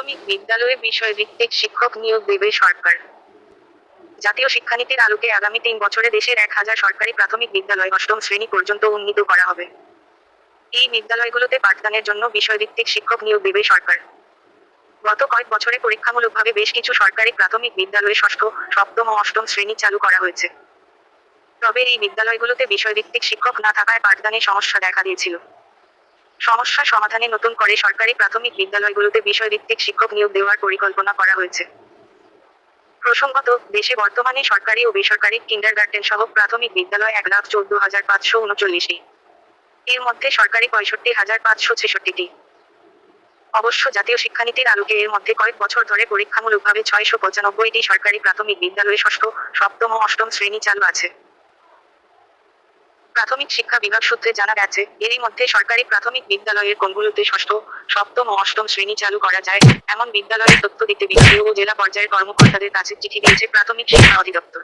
প্রাথমিক বিদ্যালয়ে বিষয়ভিত্তিক শিক্ষক নিয়োগ দেবে সরকার। জাতীয় শিক্ষানীতির আলোকে আগামী তিন বছরে দেশের এক হাজার সরকারি প্রাথমিক বিদ্যালয় অষ্টম শ্রেণি পর্যন্ত উন্নীত করা হবে। এই বিদ্যালয়গুলোতে পাঠদানের জন্য বিষয়ভিত্তিক শিক্ষক নিয়োগ দেবে সরকার। গত কয়েক বছরে পরীক্ষামূলকভাবে বেশ কিছু সরকারি প্রাথমিক বিদ্যালয়ে ষষ্ঠ, সপ্তম ও অষ্টম শ্রেণি চালু করা হয়েছে। তবে এই বিদ্যালয়গুলোতে বিষয়ভিত্তিক শিক্ষক না থাকায় পাঠদানে সমস্যা দেখা দিয়েছিল। সমস্যা সমাধানে নতুন করে সরকারি প্রাথমিক বিদ্যালয়গুলোতে বিষয়ভিত্তিক শিক্ষক নিয়োগ দেওয়ার পরিকল্পনা করা হয়েছে। প্রসঙ্গত, দেশে বর্তমানে সরকারি ও বেসরকারি কিন্ডারগার্টেন সহ প্রাথমিক বিদ্যালয় এক লাখ চোদ্দ হাজার পাঁচশো উনচল্লিশটি। এর মধ্যে সরকারি পঁয়ষট্টি হাজার পাঁচশো ছেষট্টিটি। অবশ্য জাতীয় শিক্ষানীতির আলোকে এর মধ্যে কয়েক বছর ধরে পরীক্ষামূলকভাবে ছয়শো পঁচানব্বইটি সরকারি প্রাথমিক বিদ্যালয়ে ষষ্ঠ, সপ্তম ও অষ্টম শ্রেণি চালু আছে। প্রাথমিক শিক্ষা বিভাগ সূত্রে জানা গেছে, এরই মধ্যে সরকারি প্রাথমিক বিদ্যালয়ের কোনগুলোতে ষষ্ঠ, সপ্তম ও অষ্টম শ্রেণি চালু করা যায়। এমন বিদ্যালয়ের তথ্য দিতে বিভাগীয় ও জেলা পর্যায়ের কর্মকর্তাদের কাছে চিঠি দিয়েছে প্রাথমিক শিক্ষা অধিদপ্তর।